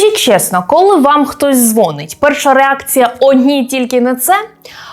Скажіть чесно, коли вам хтось дзвонить, перша реакція одні тільки на це?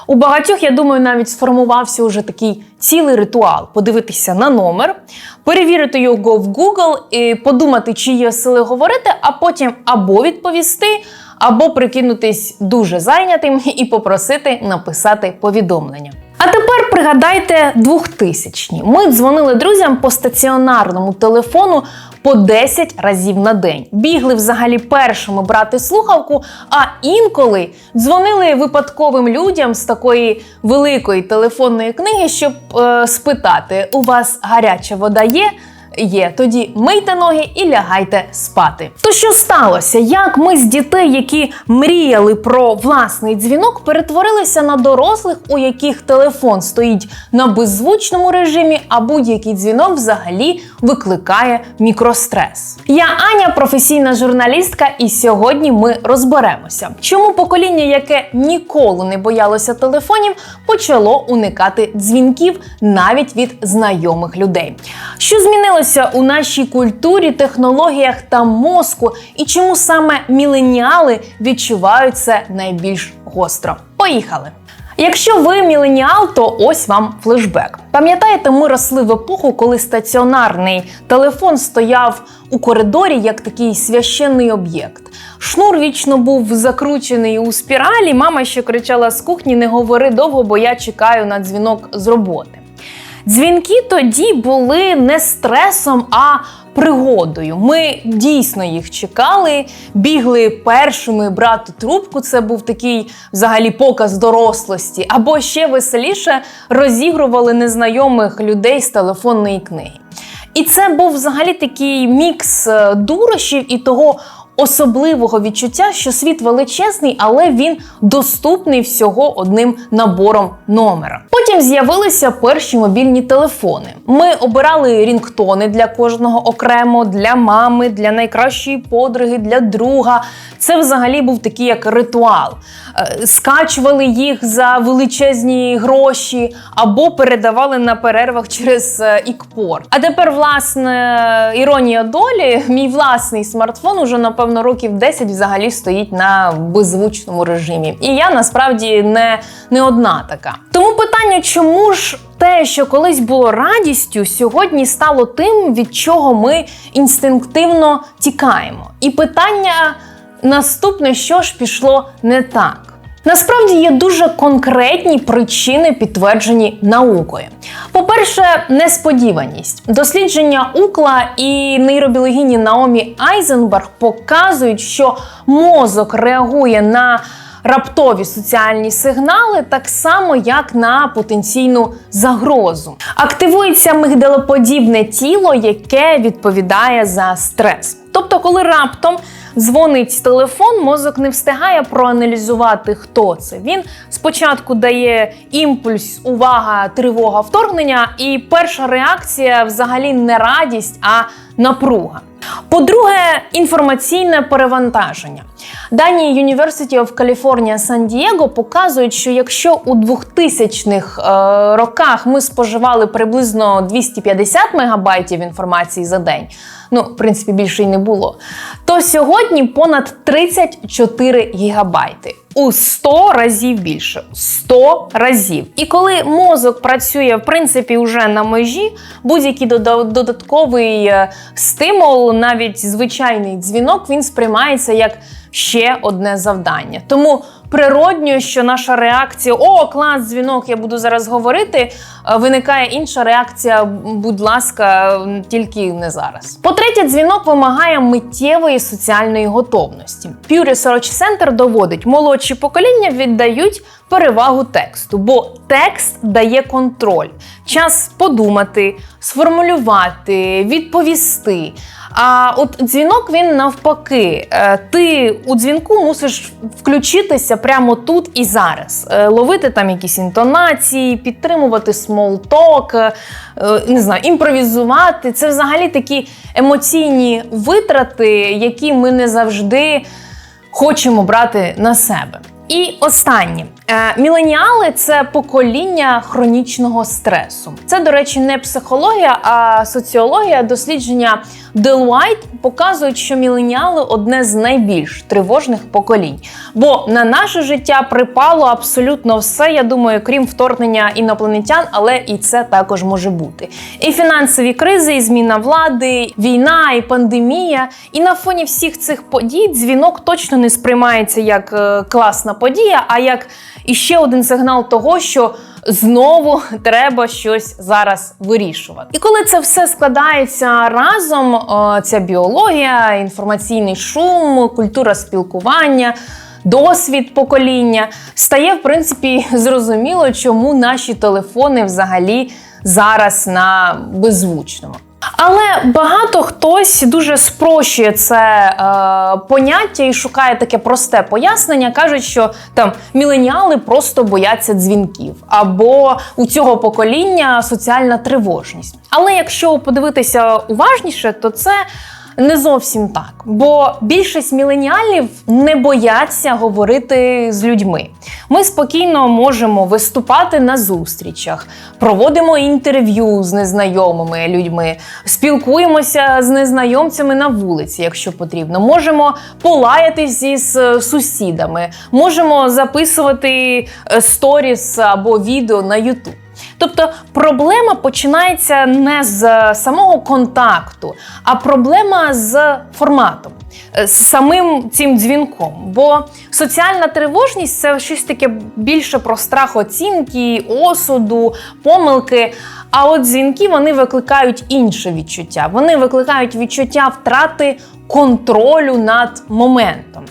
У багатьох, я думаю, навіть сформувався уже такий цілий ритуал: подивитися на номер, перевірити його в Google і подумати, чи є сили говорити, а потім або відповісти, або прикинутись дуже зайнятим і попросити написати повідомлення. А тепер пригадайте 2000-ні. Ми дзвонили друзям по стаціонарному телефону по 10 разів на день. Бігли взагалі першими брати слухавку, а інколи дзвонили випадковим людям з такої великої телефонної книги, щоб е, спитати: у вас гаряча вода є? Є, тоді мийте ноги і лягайте спати. То що сталося? Як ми з дітей, які мріяли про власний дзвінок, перетворилися на дорослих, у яких телефон стоїть на беззвучному режимі, а будь-який дзвінок взагалі викликає мікрострес. Я Аня, професійна журналістка, і сьогодні ми розберемося, чому покоління, яке ніколи не боялося телефонів, почало уникати дзвінків навіть від знайомих людей. Що змінилося у нашій культурі, технологіях та мозку, і чому саме міленіали відчувають це найбільш гостро? Поїхали! Якщо ви міленіал, то ось вам флешбек. Пам'ятаєте, ми росли в епоху, коли стаціонарний телефон стояв у коридорі як такий священний об'єкт. Шнур вічно був закручений у спіралі. Мама ще кричала з кухні: не говори довго, бо я чекаю на дзвінок з роботи. Дзвінки тоді були не стресом, а пригодою. Ми дійсно їх чекали, бігли першими брати трубку. Це був такий взагалі показ дорослості. Або ще веселіше розігрували незнайомих людей з телефонної книги. І це був взагалі такий мікс е, дурощів і того особливого відчуття, що світ величезний, але він доступний всього одним набором номера. Потім з'явилися перші мобільні телефони. Ми обирали рінгтони для кожного окремо, для мами, для найкращої подруги, для друга. Це взагалі був такий як ритуал. Е, Скачували їх за величезні гроші або передавали на перервах через е, ікпор. А тепер, власне, іронія долі, мій власний смартфон уже напевно років 10 взагалі стоїть на беззвучному режимі. І я насправді не, не одна така. Тому питання, чому ж те, що колись було радістю, сьогодні стало тим, від чого ми інстинктивно тікаємо. І питання наступне, що ж пішло не так. Насправді є дуже конкретні причини, підтверджені наукою. По-перше, несподіваність. Дослідження Укла і нейробіологині Наомі Айзенберг показують, що мозок реагує на раптові соціальні сигнали так само, як на потенційну загрозу. Активується мигдалоподібне тіло, яке відповідає за стрес. Тобто, коли раптом дзвонить телефон, мозок не встигає проаналізувати, хто це. Він спочатку дає імпульс, увага, тривога, вторгнення, і перша реакція взагалі не радість, а напруга. По-друге, інформаційне перевантаження. Дані University of California San Diego показують, що якщо у 2000-х е, роках ми споживали приблизно 250 мегабайтів інформації за день, ну, в принципі, більше й не було, то сьогодні понад 34 гігабайти. У 100 разів більше. 100 разів. І коли мозок працює, в принципі, вже на межі, будь-який дода- додатковий е, стимул, навіть звичайний дзвінок, він сприймається як ще одне завдання. Тому природньо, що наша реакція О, клас, дзвінок, я буду зараз говорити. е, Виникає інша реакція, будь ласка, тільки не зараз. По-третє, дзвінок вимагає миттєвої соціальної готовності. Pew Research Center доводить, молодші покоління віддають перевагу тексту, бо текст дає контроль, час подумати, сформулювати, відповісти. А от дзвінок він навпаки. Е, Ти у дзвінку мусиш включитися прямо тут і зараз, Е, ловити там якісь інтонації, підтримувати смолток, е, не знаю, імпровізувати. Це взагалі такі емоційні витрати, які ми не завжди хочемо брати на себе. І останнє Міленіали це покоління хронічного стресу. Це, до речі, не психологія, а соціологія. Дослідження Deloitte показують, що міленіали одне з найбільш тривожних поколінь. Бо на наше життя припало абсолютно все. Я думаю, крім вторгнення інопланетян, але і це також може бути. І фінансові кризи, і зміна влади, війна, і пандемія. І на фоні всіх цих подій дзвінок точно не сприймається як е, класна подія, а як іще один сигнал того, що знову треба щось зараз вирішувати. І коли це все складається разом, ця біологія, інформаційний шум, культура спілкування. Досвід покоління стає в принципі зрозуміло, чому наші телефони взагалі зараз на беззвучному. Але багато хтось дуже спрощує це е, поняття і шукає таке просте пояснення. кажуть, що там міленіали просто бояться дзвінків, або у цього покоління соціальна тривожність. Але якщо подивитися уважніше, то це не зовсім так, бо більшість міленіалів не бояться говорити з людьми. Ми спокійно можемо виступати на зустрічах, проводимо інтерв'ю з незнайомими людьми, спілкуємося з незнайомцями на вулиці, якщо потрібно. Можемо полаятись із е, сусідами, можемо записувати е, сторіс або відео на YouTube. Тобто проблема починається не з самого контакту, а проблема з форматом, е, з самим цим дзвінком. Бо соціальна тривожність це щось таке більше про страх оцінки, осуду, помилки. А от дзвінки вони викликають інше відчуття. Вони викликають відчуття втрати контролю над моментом.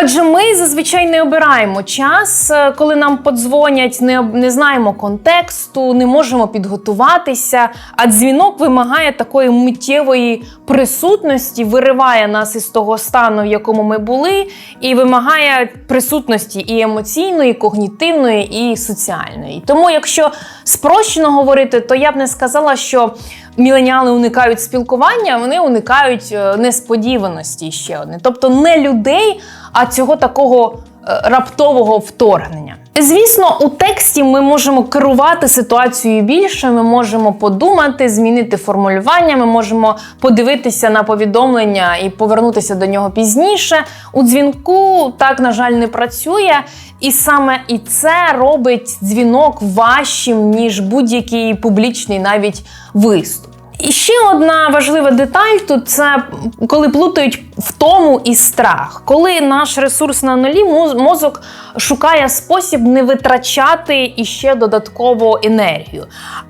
Адже ми зазвичай не обираємо час, е, коли нам подзвонять, не, не знаємо контексту, не можемо підготуватися. А дзвінок вимагає такої миттєвої присутності, вириває нас із того стану, в якому ми були, і вимагає присутності і емоційної, і когнітивної, і соціальної. Тому, якщо спрощено говорити, то я б не сказала, що міленіали уникають спілкування, вони уникають е, несподіваності ще одне. Тобто не людей, а цього такого е, раптового вторгнення. Звісно, у тексті ми можемо керувати ситуацією більше, ми можемо подумати, змінити формулювання, ми можемо подивитися на повідомлення і повернутися до нього пізніше. У дзвінку так, на жаль, не працює. І саме і це робить дзвінок важчим, ніж будь-який публічний навіть виступ. І ще одна важлива деталь тут це коли плутають втому і страх. Коли наш ресурс на нулі, моз- мозок шукає спосіб не витрачати іще додаткову енергію.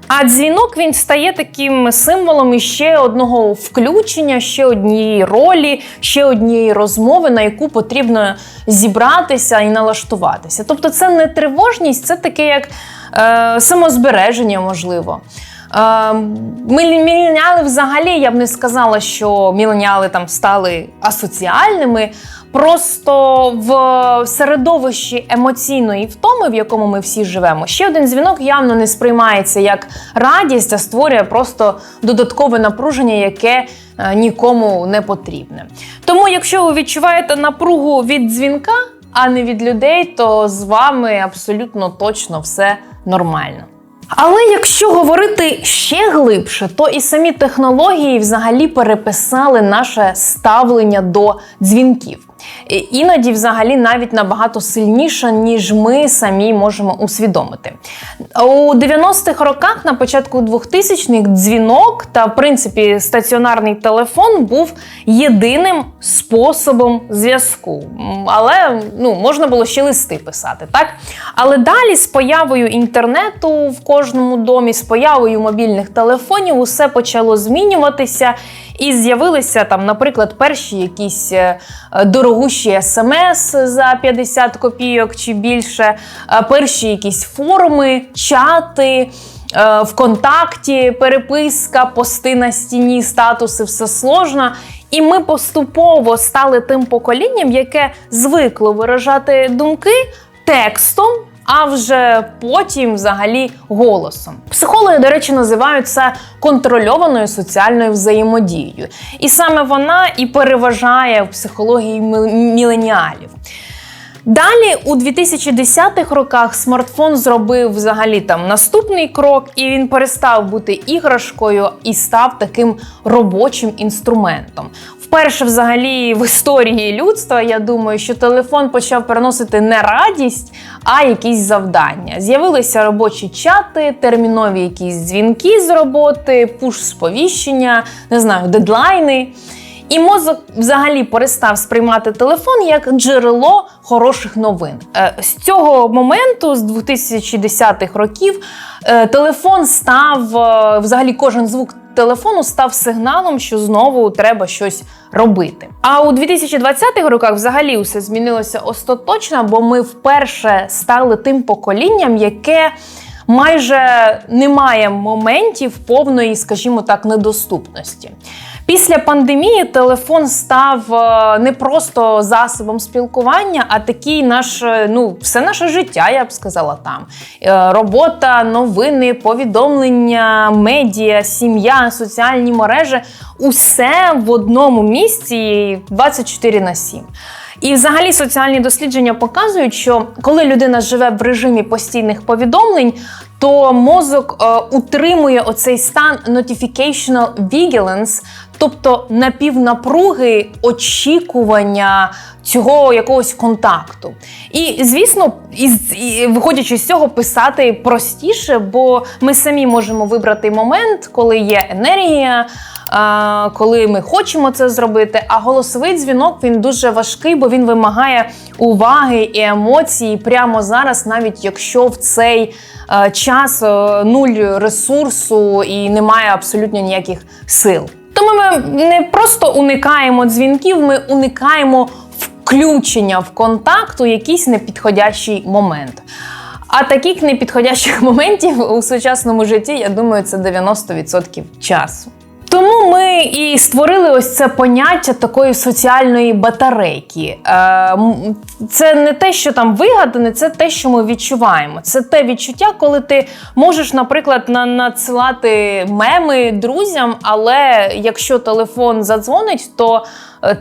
А дзвінок він стає таким символом іще одного включення, ще однієї ролі, ще однієї розмови, на яку потрібно зібратися і налаштуватися. Тобто, це не тривожність, це таке як е, самозбереження, можливо. Е, Міленіали взагалі я б не сказала, що міленіали там стали асоціальними. Просто в середовищі емоційної втоми, в якому ми всі живемо, ще один дзвінок явно не сприймається як радість, а створює просто додаткове напруження, яке е, нікому не потрібне. Тому, якщо ви відчуваєте напругу від дзвінка, а не від людей, то з вами абсолютно точно все нормально. Але якщо говорити ще глибше, то і самі технології взагалі переписали наше ставлення до дзвінків. Іноді, взагалі, навіть набагато сильніше, ніж ми самі можемо усвідомити. У 90-х роках, на початку 2000-х, дзвінок та, в принципі, стаціонарний телефон був єдиним способом зв'язку. Але ну, можна було ще листи писати, так? Але далі з появою інтернету в кожному домі, з появою мобільних телефонів, усе почало змінюватися. І з'явилися там, наприклад, перші якісь е, е, дорогущі смс за 50 копійок чи більше, е, перші якісь форми, чати. ВКонтакті, переписка, пости на стіні, статуси, все сложно. І ми поступово стали тим поколінням, яке звикло виражати думки текстом, а вже потім взагалі голосом. Психологи, до речі, називають це контрольованою соціальною взаємодією. І саме вона і переважає в психології міленіалів. Далі у 2010-х роках смартфон зробив взагалі там наступний крок, і він перестав бути іграшкою і став таким робочим інструментом. Вперше, взагалі, в історії людства, я думаю, що телефон почав переносити не радість, а якісь завдання. З'явилися робочі чати, термінові якісь дзвінки з роботи, пуш-сповіщення, не знаю, дедлайни. І мозок взагалі перестав сприймати телефон як джерело хороших новин. Е, З цього моменту, з 2010-х років, е, телефон став е, взагалі кожен звук телефону став сигналом, що знову треба щось робити. А у 2020-х роках взагалі усе змінилося остаточно, бо ми вперше стали тим поколінням, яке майже не має моментів повної, скажімо так, недоступності. Після пандемії телефон став е, не просто засобом спілкування, а такий наш, е, ну, все наше життя, я б сказала там. Е, Робота, новини, повідомлення, медіа, сім'я, соціальні мережі усе в одному місці 24 на 7. І взагалі соціальні дослідження показують, що коли людина живе в режимі постійних повідомлень, то мозок е, утримує оцей стан notificational vigilance, тобто напівнапруги очікування цього якогось контакту. І звісно, із, і, виходячи з цього, писати простіше, бо ми самі можемо вибрати момент, коли є енергія. Коли ми хочемо це зробити, а голосовий дзвінок він дуже важкий, бо він вимагає уваги і емоцій прямо зараз, навіть якщо в цей е, час е, нуль ресурсу і немає абсолютно ніяких сил. Тому ми не просто уникаємо дзвінків, ми уникаємо включення в контакт у якийсь непідходящий момент. А таких непідходящих моментів у сучасному житті, я думаю, це 90% часу. Тому ми і створили ось це поняття такої соціальної батарейки. Е, Це не те, що там вигадане, це те, що ми відчуваємо. Це те відчуття, коли ти можеш, наприклад, на- надсилати меми друзям, але якщо телефон задзвонить, то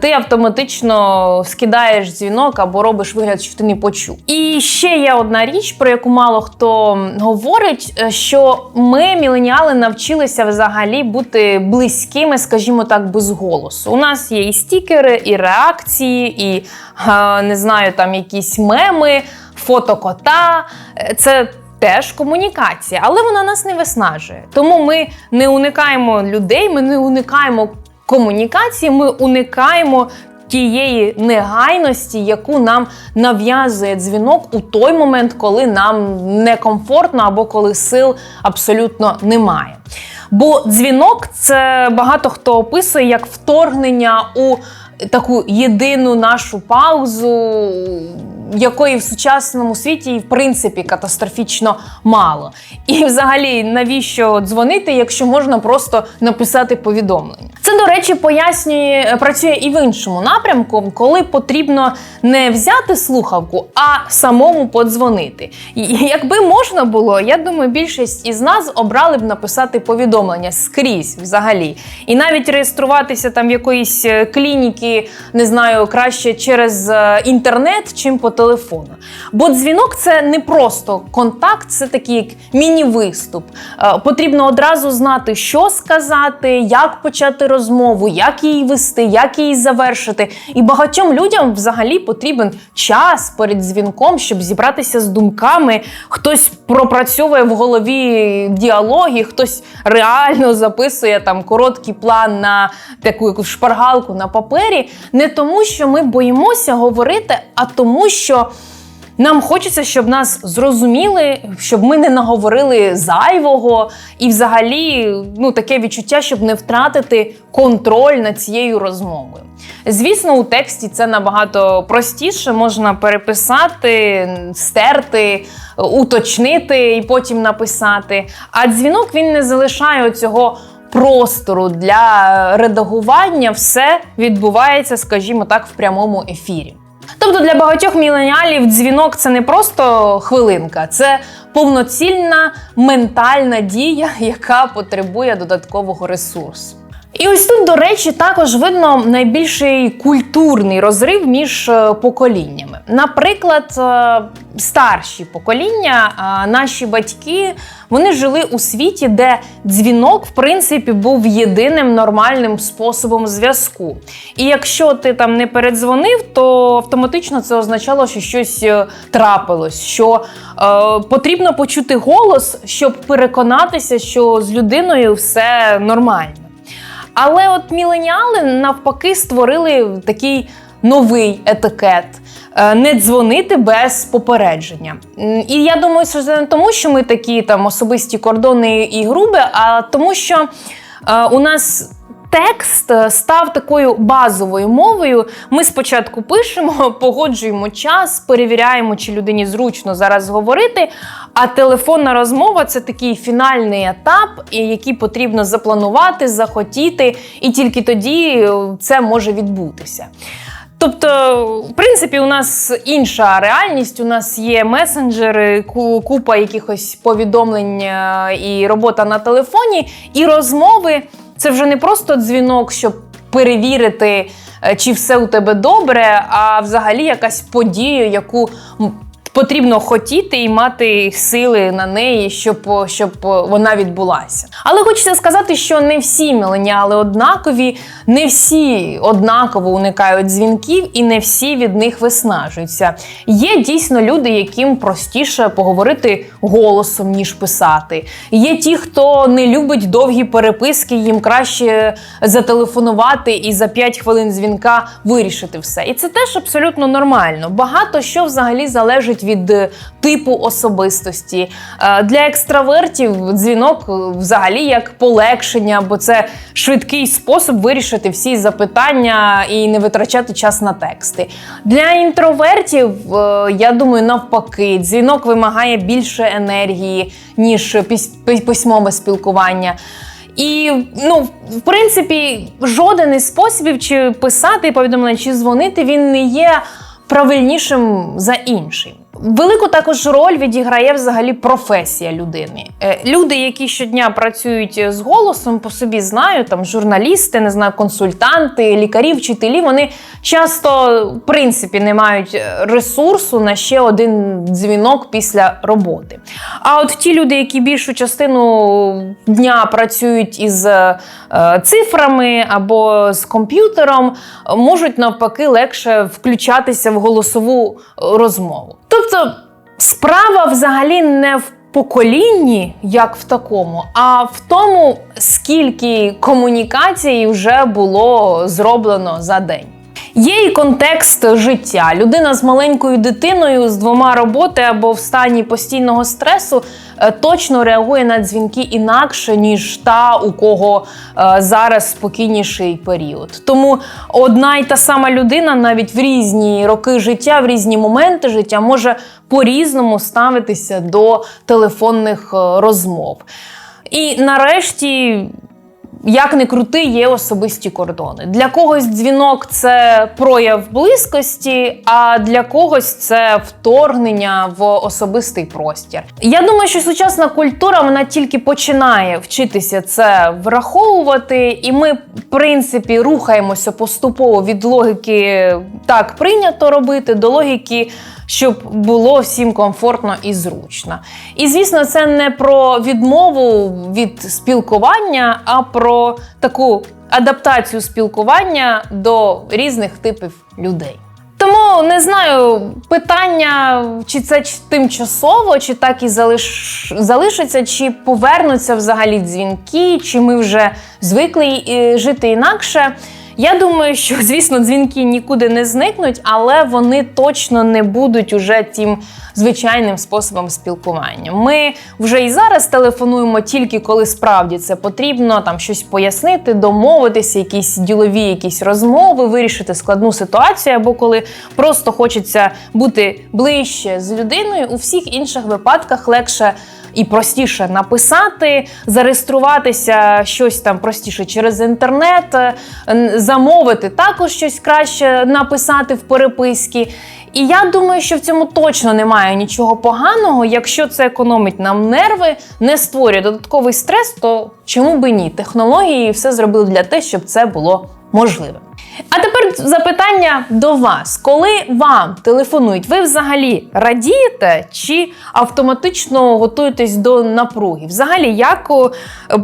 ти автоматично скидаєш дзвінок або робиш вигляд, що ти не почув. І ще є одна річ, про яку мало хто говорить, е, що ми, міленіали, навчилися взагалі бути близькими, скажімо так, без голосу. У нас є і стікери, і реакції, і е, не знаю, там якісь меми, фото кота. Е, Це Теж комунікація, але вона нас не виснажує. Тому ми не уникаємо людей, ми не уникаємо комунікації, ми уникаємо тієї негайності, яку нам нав'язує дзвінок у той момент, коли нам некомфортно або коли сил абсолютно немає. Бо дзвінок це багато хто описує як вторгнення у таку єдину нашу паузу, якої в сучасному світі в принципі катастрофічно мало. І взагалі, навіщо дзвонити, якщо можна просто написати повідомлення? Це, до речі, пояснює, працює і в іншому напрямку, коли потрібно не взяти слухавку, а самому подзвонити. Якби можна було, я думаю, більшість із нас обрали б написати повідомлення скрізь взагалі. І навіть реєструватися там в якоїсь е, клініки, не знаю, краще через е, інтернет, чим по телефону. Бо дзвінок це не просто контакт, це такий міні-виступ. Е, Потрібно одразу знати, що сказати, як почати розмову, як її вести, як її завершити. І багатьом людям взагалі потрібен час перед дзвінком, щоб зібратися з думками. Хтось пропрацьовує в голові діалоги, хтось реально записує там короткий план на таку шпаргалку на папері. Не тому, що ми боїмося говорити, а тому, що. Нам хочеться, щоб нас зрозуміли, щоб ми не наговорили зайвого, і взагалі ну, таке відчуття, щоб не втратити контроль над цією розмовою. Звісно, у тексті це набагато простіше, можна переписати, стерти, уточнити і потім написати. А дзвінок він не залишає цього простору для редагування, все відбувається, скажімо так, в прямому ефірі. Тобто для багатьох міленіалів дзвінок це не просто хвилинка, це повноцінна ментальна дія, яка потребує додаткового ресурсу. І ось тут, до речі, також видно найбільший культурний розрив між е, поколіннями. Наприклад, е, старші покоління, е, наші батьки, вони жили у світі, де дзвінок, в принципі, був єдиним нормальним способом зв'язку. І якщо ти там не передзвонив, то автоматично це означало, що щось трапилось, що е, потрібно почути голос, щоб переконатися, що з людиною все нормально. Але от міленіали навпаки створили такий новий етикет. е, Не дзвонити без попередження. І я думаю, що це не тому, що ми такі там особисті кордони і груби, а тому, що е, у нас текст е, став такою базовою мовою. Ми спочатку пишемо, погоджуємо час, перевіряємо, чи людині зручно зараз говорити. А телефонна розмова це такий фінальний етап, який потрібно запланувати, захотіти, і тільки тоді е, це може відбутися. Тобто, в принципі, у нас інша реальність. У нас є месенджери, купа якихось повідомлень е, і робота на телефоні, і розмови. Це вже не просто дзвінок, щоб перевірити, е, чи все у тебе добре, а взагалі якась подія, яку потрібно хотіти і мати сили на неї, щоб, щоб вона відбулася. Але хочеться сказати, що не всі міленіали однакові, не всі однаково уникають дзвінків, і не всі від них виснажуються. Є дійсно люди, яким простіше поговорити голосом, ніж писати. Є ті, хто не любить довгі переписки, їм краще зателефонувати і за 5 хвилин дзвінка вирішити все. І це теж абсолютно нормально. Багато що взагалі залежить від е, типу особистості. Е, Для екстравертів дзвінок е, взагалі як полегшення, бо це швидкий спосіб вирішити всі запитання і не витрачати час на тексти. Для інтровертів, я думаю, навпаки, дзвінок вимагає більше енергії, ніж письмове спілкування. І ну, в принципі, жоден із способів, чи писати повідомлення, чи дзвонити, він не є правильнішим за інший. Велику також роль відіграє взагалі професія людини. Е, Люди, які щодня працюють з голосом, по собі знаю, там журналісти, не знаю, консультанти, лікарі, вчителі, вони часто в принципі не мають е, ресурсу на ще один дзвінок після роботи. А от ті люди, які більшу частину дня працюють із е, цифрами або з комп'ютером, е, можуть навпаки легше включатися в голосову е, розмову. Тобто справа взагалі не в поколінні, як в такому, а в тому, скільки комунікацій вже було зроблено за день. Є і контекст життя. Людина з маленькою дитиною, з двома роботи або в стані постійного стресу е, точно реагує на дзвінки інакше, ніж та, у кого е, зараз спокійніший період. Тому одна й та сама людина навіть в різні роки життя, в різні моменти життя може по-різному ставитися до телефонних е, розмов. І нарешті як не крути, є особисті кордони. Для когось дзвінок це прояв близькості, а для когось це вторгнення в особистий простір. Я думаю, що сучасна культура вона тільки починає вчитися це враховувати, і ми, в принципі, рухаємося поступово від логіки так прийнято робити до логіки. Щоб було всім комфортно і зручно. І звісно, це не про відмову від спілкування, а про таку адаптацію спілкування до різних типів людей. Тому не знаю питання, чи це тимчасово, чи так і залиш... залишиться, чи повернуться взагалі дзвінки, чи ми вже звикли жити інакше. Я думаю, що звісно дзвінки нікуди не зникнуть, але вони точно не будуть уже тим звичайним способом спілкування. Ми вже і зараз телефонуємо тільки коли справді це потрібно, там щось пояснити, домовитися, якісь ділові якісь розмови, вирішити складну ситуацію, або коли просто хочеться бути ближче з людиною. У всіх інших випадках легше і простіше написати, зареєструватися щось там простіше через інтернет, е, замовити також щось краще написати в переписки. І я думаю, що в цьому точно немає нічого поганого. Якщо це економить нам нерви, не створює додатковий стрес, то чому би ні? Технології все зробили для те, щоб це було можливим. Тепер запитання до вас: коли вам телефонують, ви взагалі радієте чи автоматично готуєтесь до напруги? Взагалі, як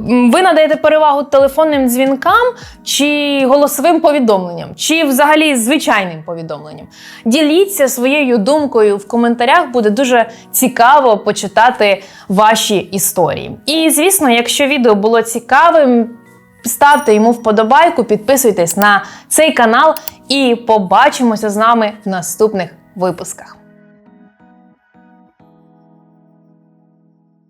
ви надаєте перевагу телефонним дзвінкам чи голосовим повідомленням, чи взагалі звичайним повідомленням? Діліться своєю думкою в коментарях, буде дуже цікаво почитати ваші історії. І звісно, якщо відео було цікавим. Ставте йому вподобайку, підписуйтесь на цей канал і побачимося з нами в наступних випусках.